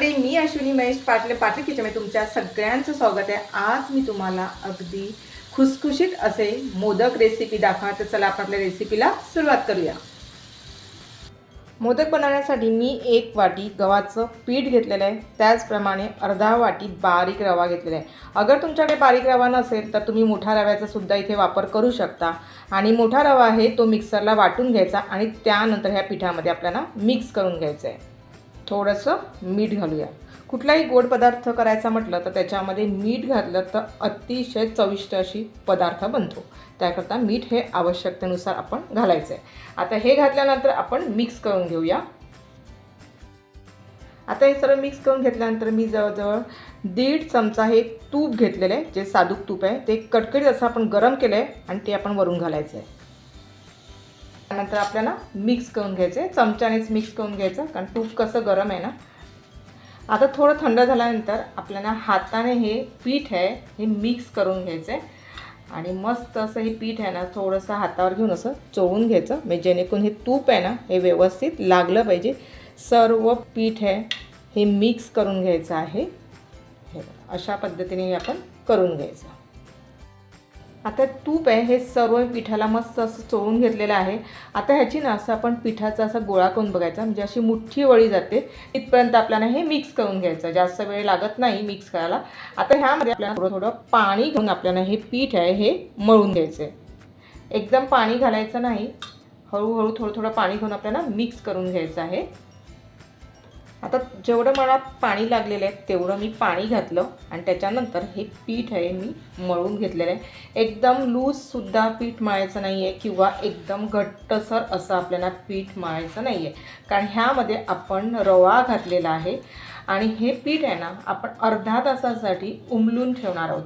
मंडळी मी अश्विनी महेश पाटले पाटले किचनमध्ये तुमच्या सगळ्यांचं स्वागत आहे. आज मी तुम्हाला अगदी खुसखुशीत असे मोदक रेसिपी दाखवा तर चला आपण आपल्या रेसिपीला सुरुवात करूया. मोदक बनवण्यासाठी मी एक वाटी गव्हाचं पीठ घेतलेलं आहे. त्याचप्रमाणे अर्धा वाटी बारीक रवा घेतलेला आहे. अगर तुमच्याकडे बारीक रवा नसेल तर तुम्ही मोठा रव्याचा सुद्धा इथे वापर करू शकता. आणि मोठा रवा आहे तो मिक्सरला वाटून घ्यायचा आणि त्यानंतर ह्या पिठामध्ये आपल्याला मिक्स करून घ्यायचं आहे. थोडंसं मीठ घालूया. कुठलाही गोड पदार्थ करायचा म्हटलं तर त्याच्यामध्ये मीठ घातलं तर अतिशय चविष्ट अशी पदार्थ बनतो. त्याकरता मीठ हे आवश्यकतेनुसार आपण घालायचं आहे आता हे घातल्यानंतर आपण मिक्स करून घेऊया. आता हे सर्व मिक्स करून घेतल्यानंतर मी जवळजवळ दीड चमचा हे तूप घेतलेलं आहे. जे साधूक तूप आहे ते कटकडीत असं आपण गरम केलं आहे आणि ते आपण वरून घालायचं आहे त्यानंतर आपल्याला मिक्स करून घ्यायचं. आहे चमच्यानेच मिक्स करून घ्यायचं कारण तूप कसं गरम आहे ना. आता थोडं थंड झाल्यानंतर आपल्याला हाताने हे पीठ आहे हे मिक्स करून घ्यायचं आहे आणि मस्त असं हे पीठ आहे ना थोडंसं हातावर घेऊन असं चोळून घ्यायचं. म्हणजे जेणेकरून हे तूप आहे ना हे व्यवस्थित लागलं पाहिजे. सर्व पीठ आहे हे मिक्स करून घ्यायचं आहे. हे अशा पद्धतीने हे आपण करून घ्यायचं. आता तूप आहे हे सर्व पिठाला मस्त असं चोळून घेतलेलं आहे. आता ह्याची ना असं आपण पिठाचा असा गोळा करून बघायचा म्हणजे अशी मुठ्ठी वळी जाते. तिथपर्यंत आपल्याला हे मिक्स करून घ्यायचं जास्त वेळ लागत नाही मिक्स करायला. आता ह्यामध्ये आपल्याला थोडं थोडं पाणी घेऊन आपल्याला हे पीठ आहे हे मळून घ्यायचं आहे एकदम पाणी घालायचं नाही. हळूहळू थोडं थोडं पाणी घेऊन आपल्याला मिक्स करून घ्यायचं आहे. आता जेवढं मला पाणी लागलेलं आहे तेवढं मी पाणी घातलं आणि त्याच्यानंतर हे पीठ आहे मी मळून घेतलेलं आहे. एकदम लूजसुद्धा पीठ मळायचं नाही आहे किंवा एकदम घट्टसर असं आपल्याला पीठ मळायचं नाही आहे कारण ह्यामध्ये आपण रवा घातलेला आहे आणि हे पीठ आहे ना आपण अर्धा तासासाठी उमलून ठेवणार आहोत.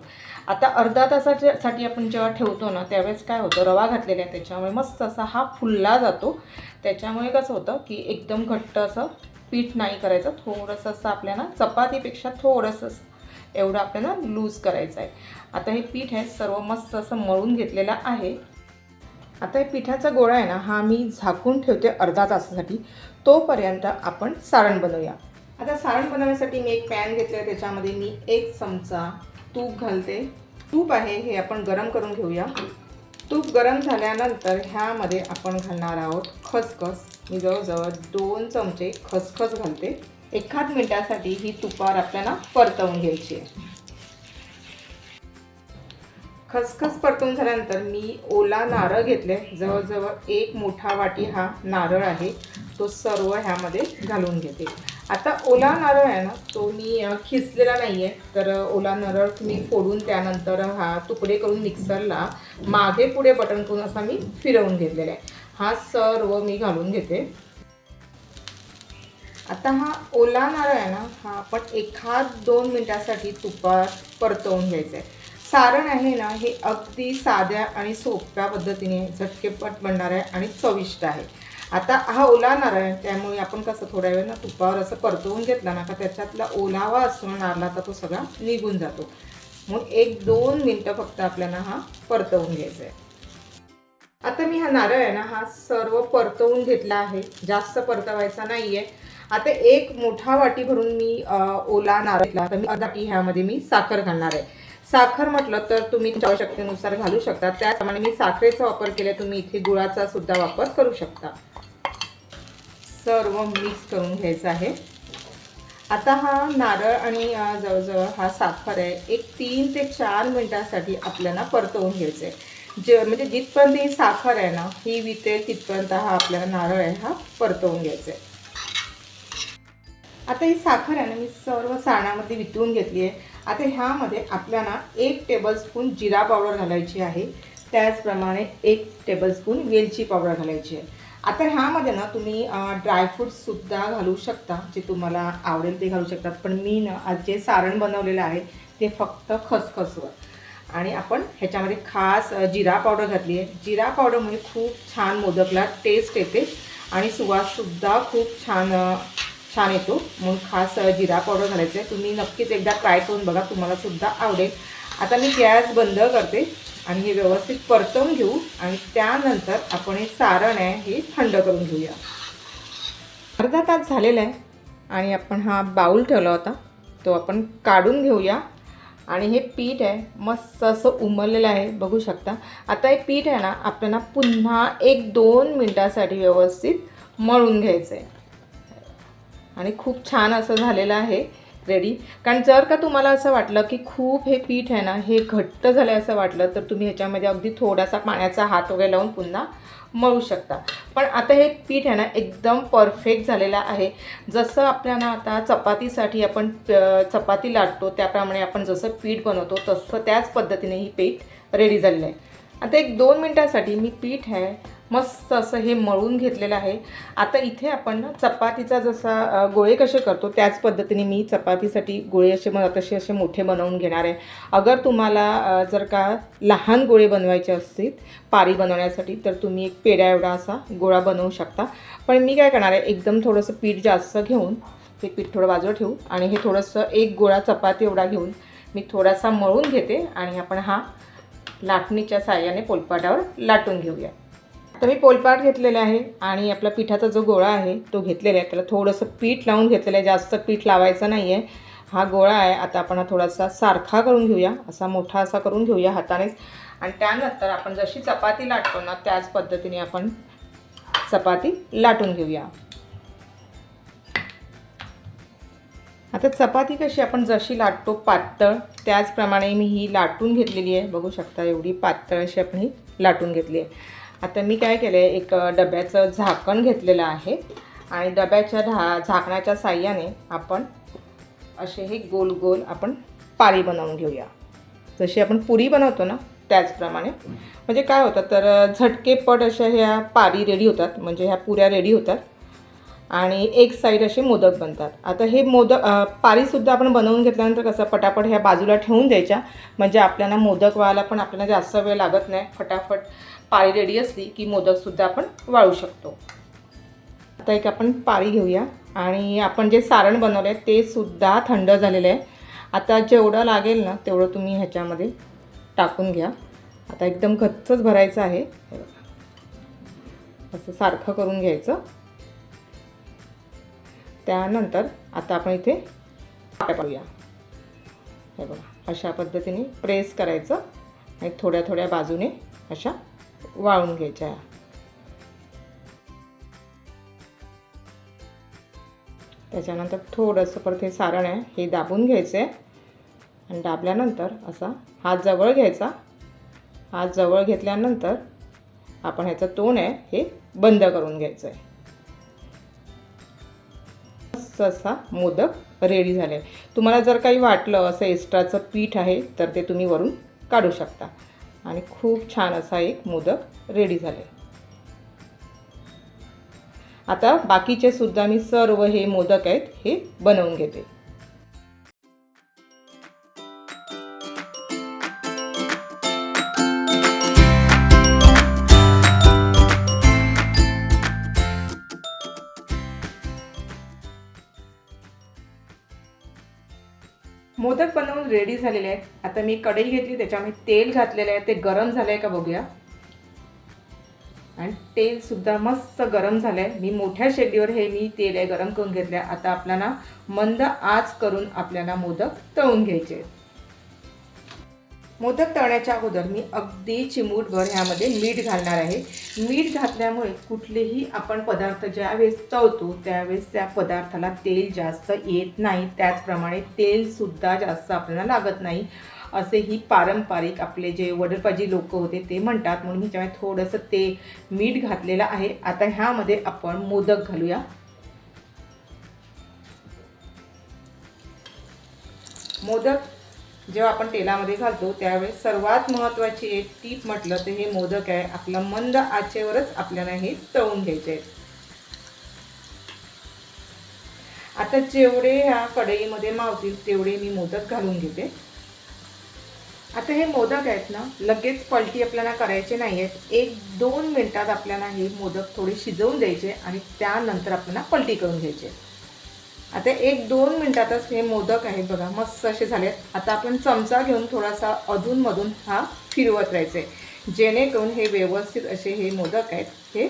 आता अर्धा तासाच्यासाठी आपण जेव्हा ठेवतो ना त्यावेळेस काय होतं रवा घातलेला आहे त्याच्यामुळे मस्त असा हा फुलला जातो. त्याच्यामुळे कसं होतं की एकदम घट्ट असं पीठ नाही करायचं थोडंसं असं आपल्याला चपातीपेक्षा थोडंसं एवढं आपल्याला लूज करायचं आहे. आता हे पीठ आहे सर्व मस्त असं मळून घेतलेलं आहे. आता हे पिठाचा गोळा आहे ना हा मी झाकून ठेवते अर्धा तासासाठी. तोपर्यंत आपण सारण बनवूया. आता सारण बनवण्यासाठी मी एक पॅन घेतलं आहे त्याच्यामध्ये मी एक चमचा तूप घालते. तूप आहे हे आपण गरम करून घेऊया. तूप गरम झाल्यानंतर ह्यामध्ये आपण घालणार आहोत खसखस. मी जवळजवळ दोन चमचे खसखस घालते. एखाद मिनटासाठी ही तुपावर आपल्याला परतवून घ्यायची आहे. खसखस परतून झाल्यानंतर मी ओला नारळ घेतले. जवळजवळ एक मोठा वाटी हा नारळ आहे. तो सर्व ह्यामध्ये घालून घेते. आता ओला नारळ आहे ना तो मी खिसलेला नाही आहे तर ओला नारळ तुम्ही फोडून त्यानंतर हा तुकडे करून मिक्सरला मागे पुढे बटन करून असा मी फिरवून घेतलेला आहे. हा सर्व मी घालून घेते. आता हा ओला नारळ आहे ना हा आपण एखाद दोन मिनटासाठी तुपात परतवून घ्यायचा आहे. सारण आहे ना हे अगदी साध्या आणि सोप्या पद्धतीने झटकेपट बनणार आहे आणि चविष्ट आहे. आता हा ओला नारळ आहे त्यामुळे आपण कसं थोड्या वेळ ना तुपावर असं परतवून घेतला ना का त्याच्यातला ओलावा असतो ना नारळाचा तो सगळा निघून जातो. म्हणून एक दोन मिनटं फक्त आपल्याला हा परतवून घ्यायचा आहे. आता मी हा नारळ आहे ना हा सर्व परतवून घेतला आहे. जास्त परतवायचा नाही आहे आता एक मोठा वाटी भरून मी ओला नारळ घेतला. तर मी अर्धा वाटी ह्यामध्ये मी साखर घालणार आहे. साखर म्हटलं तर तुम्ही तुमच्या आवश्यकतेनुसार घालू शकता. त्याप्रमाणे मी साखरेचा वापर केला तुम्ही इथे गुळाचा सुद्धा वापर करू शकता. सर्व मिक्स करून घ्यायचं आहे. आता हा नारळ आणि जवळजवळ हा साखर आहे. एक तीन ते चार मिनटासाठी आपल्याला परतवून घ्यायचं आहे जे म्हणजे जिथपर्यंत ही साखर आहे ना ही वितेल तिथपर्यंत हा आपल्याला नारळ आहे हा परतवून घ्यायचा आहे. आता ही साखर आहे ना मी सर्व सारणामध्ये वितळून घेतली आहे. आता ह्यामध्ये आपल्याला एक टेबलस्पून जिरा पावडर घालायची आहे. त्याचप्रमाणे एक टेबलस्पून वेलची पावडर घालायची आहे. आता ह्यामध्ये ना तुम्ही ड्रायफ्रूट्ससुद्धा घालू शकता जे तुम्हाला आवडेल ते घालू शकतात पण मी ना आज जे सारण बनवलेलं आहे ते फक्त खसखसवर. आणि आपण ह्याच्यामध्ये खास जिरा पावडर घातली आहे. जिरा पावडरमुळे म्हणजे खूप छान मोदकला टेस्ट येते आणि सुवाससुद्धा खूप छान छान येतो. म्हणून खास जिरा पावडर घालायचं आहे. तुम्ही नक्कीच एकदा ट्राय करून बघा. तुम्हालासुद्धा आवडेल. आता मी गॅस बंद करते आणि हे व्यवस्थित परतवून घेऊ आणि त्यानंतर आपण हे सारण आहे हे थंड करून घेऊया. अर्धा तास झालेला आहे आणि आपण हा बाऊल ठेवला होता. तो आपण काढून घेऊया. आणि हे पीठ आहे मस्त असं उमरलेलं आहे बघू शकता. आता हे पीठ आहे ना आपल्याला पुन्हा एक दोन मिनटासाठी व्यवस्थित मळून घ्यायचं आहे आणि खूप छान असं झालेलं आहे रेडी कारण जर का तुम्हाला असं वाटलं की खूप हे पीठ आहे ना हे घट्ट झालं आहे असं वाटलं तर तुम्ही ह्याच्यामध्ये अगदी थोडासा पाण्याचा हात वगैरे लावून पुन्हा मळू शकता. पण आता हे पीठ आहे ना एकदम परफेक्ट झालेलं आहे. जसं आपल्याला आता चपातीसाठी आपण चपाती लाटतो त्याप्रमाणे आपण जसं पीठ बनवतो तसं त्याच पद्धतीने ही पीठ रेडी झालेलं आहे. आता एक दोन मिनटासाठी मी पीठ आहे मस्त असं हे मळून घेतलेलं आहे. आता इथे आपण ना चपातीचा जसा गोळे कसे करतो त्याच पद्धतीने मी चपातीसाठी गोळे असे मग तसे असे मोठे बनवून घेणार आहे. अगर तुम्हाला जर का लहान गोळे बनवायचे असतील पारी बनवण्यासाठी तर तुम्ही एक पेड्या एवढा असा गोळा बनवू शकता. पण मी काय करणार आहे एकदम थोडंसं पीठ जास्त घेऊन हे पीठ थोडं बाजूला ठेवू आणि हे थोडंसं एक गोळा चपाती एवढा घेऊन मी थोडासा मळून घेते आणि आपण हा लाटणीच्या साह्याने पोलपाटावर लाटून घेऊया. तर मी पोलपाट घेतलेला आहे आणि आपला पिठाचा जो गोळा आहे तो घेतलेला आहे. त्याला थोडंसं पीठ लावून घेतलेलं आहे. जास्त पीठ लावायचं नाही आहे हा गोळा आहे. आता आपण हा थोडासा सारखा करून घेऊया. असा मोठा असा करून घेऊया हातानेच. आणि त्यानंतर आपण जशी चपाती लाटतो ना त्याच पद्धतीने आपण चपाती लाटून घेऊया. आता चपाती कशी आपण जशी लाटतो पातळ त्याचप्रमाणे मी ही लाटून घेतलेली आहे. बघू शकता एवढी पातळ अशी आपण ही लाटून घेतली आहे. आता मी काय केलं आहे एक डब्याचं झाकण घेतलेलं आहे. आणि डब्याच्या ढा झाकणाच्या साह्याने आपण असे हे गोल गोल आपण पारी बनवून घेऊया. जशी आपण पुरी बनवतो ना त्याचप्रमाणे. म्हणजे काय होतं तर झटकेपट अशा ह्या पारी रेडी होतात. म्हणजे ह्या पुऱ्या रेडी होतात. आणि एक साईड असे मोदक बनतात. आता हे मोदक पारीसुद्धा आपण बनवून घेतल्यानंतर कसं पटापट ह्या बाजूला ठेवून द्यायच्या. म्हणजे आपल्याला मोदक व्हायला पण आपल्याला जास्त वेळ लागत नाही. फटाफट पारी रेडी असली की मोदकसुद्धा आपण वाळू शकतो. आता एक आपण पारी घेऊया. आणि आपण जे सारण बनवलं आहे ते सुद्धा थंड झालेलं आहे. आता जेवढं लागेल ना तेवढं तुम्ही ह्याच्यामध्ये टाकून घ्या. आता एकदम घच्चच भरायचं आहे. असं सारखं करून घ्यायचं. त्यानंतर आता आपण इथे पाडूया. हे बघा अशा पद्धतीने प्रेस करायचं आणि थोड्या थोड्या बाजूने अशा वाळून घ्यायच्या. त्याच्यानंतर थोडंसं परत हे सारण आहे हे दाबून घ्यायचं आहे आणि दाबल्यानंतर असा हात जवळ घ्यायचा. हात जवळ घेतल्यानंतर आपण ह्याचं तोंड आहे हे बंद करून घ्यायचं आहे मस्त असा मोदक रेडी झाले. तुम्हाला जर काही वाटलं असं एक्स्ट्राचं पीठ आहे तर ते तुम्ही वरून काढू शकता. आणि खूप छान असा एक मोदक रेडी झाले. आता बाकीचे सुद्धा मी सर्व हे मोदक आहेत हे बनवून घेते. मोदक बनवून रेडी झालेले आहेत. आता मी कढई घेतली त्याच्यामध्ये तेल घातलेलं आहे. ते गरम झालं आहे का बघूया. आणि तेल सुद्धा मस्त गरम झालं आहे मी मोठ्या शेगडीवर हे मी तेल आहे गरम करून घेतलं आहे आता आपल्याला मंद आच करून आपल्याला मोदक तळून घ्यायचे आहेत. मोदक तळण्याच्या अगोदर मी अगदी चिमूटभर ह्यामध्ये मीठ घालणार आहे. मीठ घातल्यामुळे कुठलेही आपण पदार्थ ज्यावेळेस तळतो त्यावेळेस त्या पदार्थाला तेल जास्त येत नाही. त्याचप्रमाणे तेलसुद्धा जास्त आपल्याला लागत नाही. असे ही पारंपरिक आपले जे वडरपाजी लोक होते ते म्हणतात. म्हणून मी थोडंसं ते मीठ घातलेलं आहे. आता ह्यामध्ये आपण मोदक घालूया. मोदक जेव्हा आपण तेलामध्ये घालतो त्यावेळेस सर्वात महत्त्वाची एक टीप म्हटलं तर हे मोदक आहे. आपलं मंद आचेवरच आपल्याला हे तळून घ्यायचे आहेत. आता जेवढे ह्या कढईमध्ये मावतील तेवढे मी मोदक घालून घेते. आता हे मोदक आहेत ना लगेच पलटी आपल्याला करायचे नाही आहेत एक दोन मिनटात आपल्याला हे मोदक थोडे शिजवून द्यायचे आणि त्यानंतर आपल्याला पलटी करून घ्यायचे. आता एक दोन मिनटातच हे मोदक आहे बघा मस्त असे झाले आता आपण चमचा घेऊन थोडासा अधूनमधून हा फिरवत राहायचं आहे जेणेकरून हे व्यवस्थित असे हे मोदक आहेत हे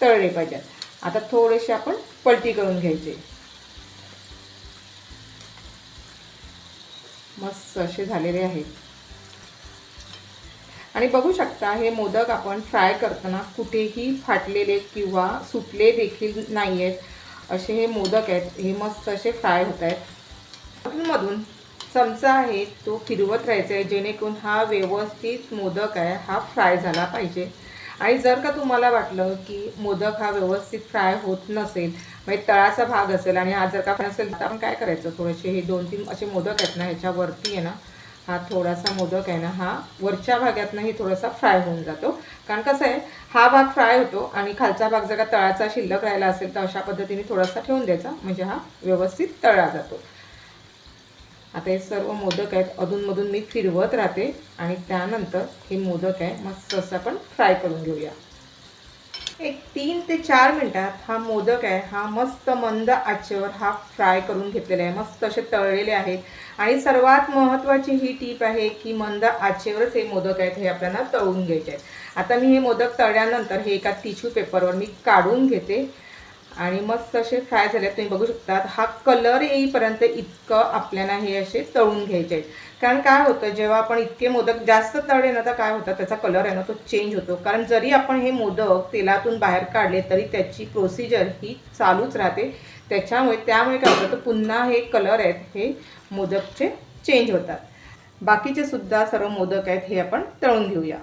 तळले पाहिजेत. आता थोडेसे आपण पलटी करून घ्यायचे. मस्त असे झालेले आहेत. आणि बघू शकता हे मोदक आपण फ्राय करताना कुठेही फाटलेले किंवा सुटले देखील नाही आहेत असे हे मोदक आहेत. हे मस्त असे फ्राय होत आहेत. मधून चमचा आहे तो फिरवत राहायचा आहे. जेणेकरून हा व्यवस्थित मोदक आहे हा फ्राय झाला पाहिजे. आणि जर का तुम्हाला वाटलं की मोदक हा व्यवस्थित फ्राय होत नसेल म्हणजे तळाचा भाग असेल आणि हा जर का नसेल तर आपण काय करायचं? थोडेसे हे दोन तीन असे मोदक आहेत ना ह्याच्यावरती आहे ना हा थोडासा मोदक आहे ना हा वरच्या भागातनंही थोडासा फ्राय होऊन जातो. कारण कसं आहे हा भाग फ्राय होतो आणि खालचा भाग जर का तळाचा शिल्लक राहिला असेल तर अशा पद्धतीने थोडासा ठेवून द्यायचा म्हणजे हा व्यवस्थित तळला जातो. आता हे सर्व मोदक आहेत अधूनमधून मी फिरवत राहते आणि त्यानंतर हे मोदक आहे मस्त असं आपण फ्राय करून घेऊया. एक तीन ते चार मिनटात हा मोदक आहे हा मस्त मंद आचेवर हा फ्राय करून घेतलेला आहे. मस्त असे तळलेले आहेत. आणि सर्वात महत्त्वाची ही टीप आहे की मंद आचेवरच हे मोदक आहेत हे आपल्याला तळून घ्यायचे आहेत. आता मी हे मोदक तळल्यानंतर हे एका टिश्यू पेपरवर मी काढून घेते. आणि मस्त असे फ्राय झाले तुम्ही बघू शकता हा कलर येईपर्यंत इतकं आपल्याला हे असे तळून घ्यायचे आहेत. कारण काय होतं जेव्हा आपण इतके मोदक जास्त तळले ना तर काय होतं त्याचा कलर आहे ना तो चेंज होतो. कारण जरी आपण हे मोदक तेलातून बाहेर काढले तरी त्याची प्रोसिजर ही चालूच राहते. त्याच्यामुळे त्यामुळे काय होतं तर पुन्हा हे कलर आहेत हे मोदकचे चेंज होतात. बाकीचे सुद्धा सर्व मोदक आहेत हे आपण तळून घेऊया.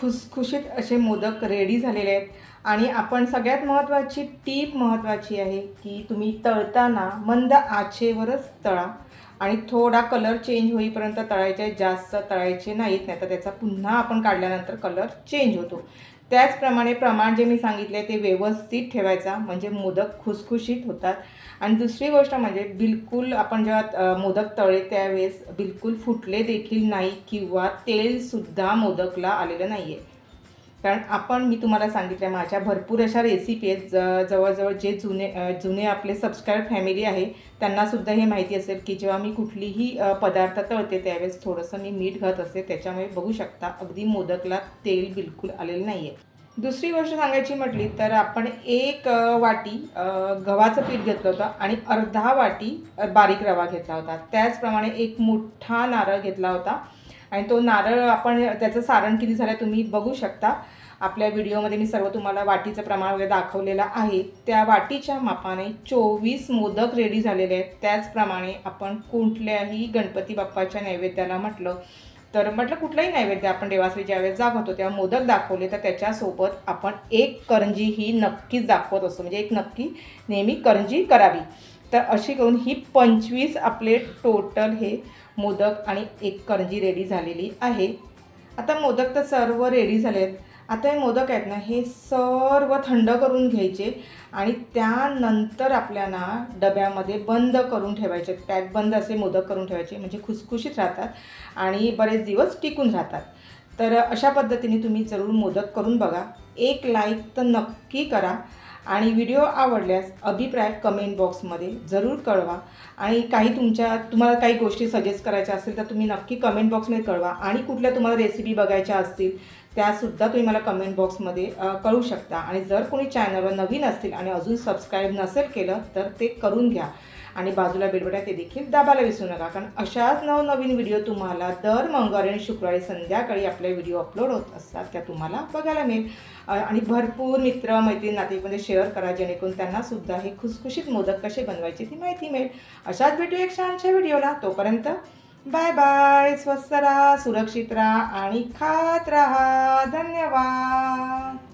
खुसखुशीत असे मोदक रेडी झालेले आहेत. आणि आपण सगळ्यात महत्त्वाची टीप महत्त्वाची आहे की तुम्ही तळताना मंद आचेवरच तळा. आणि थोडा कलर चेंज होईपर्यंत तळायचे जास्त तळायचे नाहीत नाही तर त्याचा पुन्हा आपण काढल्यानंतर कलर चेंज होतो. त्याचप्रमाणे प्रमाण जे मी सांगितले ते व्यवस्थित ठेवायचा म्हणजे मोदक खुसखुशीत होतात. आणि दुसरी गोष्ट म्हणजे बिलकुल आपण जेव्हा मोदक तळे त्यावेळेस बिलकुल फुटले देखील नाही किंवा तेलसुद्धा मोदकला आलेलं नाही आहे कारण आपण मी तुम्हाला सांगितलं माझ्या भरपूर अशा रेसिपी आहेत. ज जवळजवळ जे जुने जुने आपले सबस्क्राईब फॅमिली आहे त्यांनासुद्धा हे माहिती असेल की जेव्हा मी कुठलीही पदार्थ तळते त्यावेळेस थोडंसं मी मीठ घात असते. त्याच्यामुळे बघू शकता अगदी मोदकला तेल बिलकुल आलेलं नाही आहे दुसरी गोष्ट सांगायची म्हटली तर आपण एक वाटी गव्हाचं पीठ घेतलं होतं आणि अर्धा वाटी बारीक रवा घेतला होता. त्याचप्रमाणे एक मोठा नारळ घेतला होता. आणि तो नारळ आपण त्याचं सारण किती झालं तुम्ही बघू शकता. आपल्या व्हिडिओमध्ये मी सर्व तुम्हाला वाटीचं प्रमाण वगैरे दाखवलेलं आहे. त्या वाटीच्या मापाने चोवीस मोदक रेडी झालेले आहेत. त्याचप्रमाणे आपण कुठल्याही गणपती बाप्पाच्या नैवेद्याला म्हटलं तर म्हटलं कुठलाही नैवेद्य आपण देवासरी ज्यावेळेस दाखवतो तेव्हा मोदक दाखवले तर त्याच्यासोबत आपण एक करंजी ही नक्कीच दाखवत असतो. म्हणजे एक नक्की नेहमी करंजी करावी. तर अशी करून ही पंचवीस आपले टोटल हे मोदक आणि एक करंजी रेडी झालेली आहे. आता मोदक तर सर्व रेडी झाले आहेत आता हे मोदक आहेत ना हे सर्व थंड करून घ्यायचे आणि त्यानंतर आपल्याला डब्यामध्ये बंद करून ठेवायचे. पॅक बंद असे मोदक करून ठेवायचे म्हणजे खुसखुशीत राहतात आणि बरेच दिवस टिकून राहतात. तर अशा पद्धतीने तुम्ही जरूर मोदक करून बघा. एक लाईक तर नक्की करा. आणि व्हिडिओ आवडल्यास अभिप्राय कमेंट बॉक्समध्ये जरूर कळवा. आणि काही तुमच्या तुम्हाला काही गोष्टी सजेस्ट करायच्या असतील तर तुम्ही नक्की कमेंट बॉक्समध्ये कळवा. आणि कुठल्या तुम्हाला रेसिपी बघायच्या असतील त्यासुद्धा तुम्ही मला कमेंट बॉक्समध्ये कळू शकता. आणि जर कोणी चॅनलवर नवीन असतील आणि अजून सबस्क्राईब नसेल केलं तर ते करून घ्या. आणि बाजूला बेलबट्या ते देखील दाबायला विसरू नका. कारण अशाच नवनवीन व्हिडिओ तुम्हाला दर मंगळवारी आणि शुक्रवारी संध्याकाळी आपले व्हिडिओ अपलोड होत असतात त्या तुम्हाला बघायला मिळेल. आणि भरपूर मित्र मैत्रीण नातेमध्ये शेअर करा जेणेकरून त्यांनासुद्धा हे खुसखुशीत मोदक कसे बनवायचे ती माहिती मिळेल. अशाच भेटू एक छानशा व्हिडिओला तोपर्यंत बाय बाय स्वस्त राहा सुरक्षित राहा आणि खात राहा. धन्यवाद.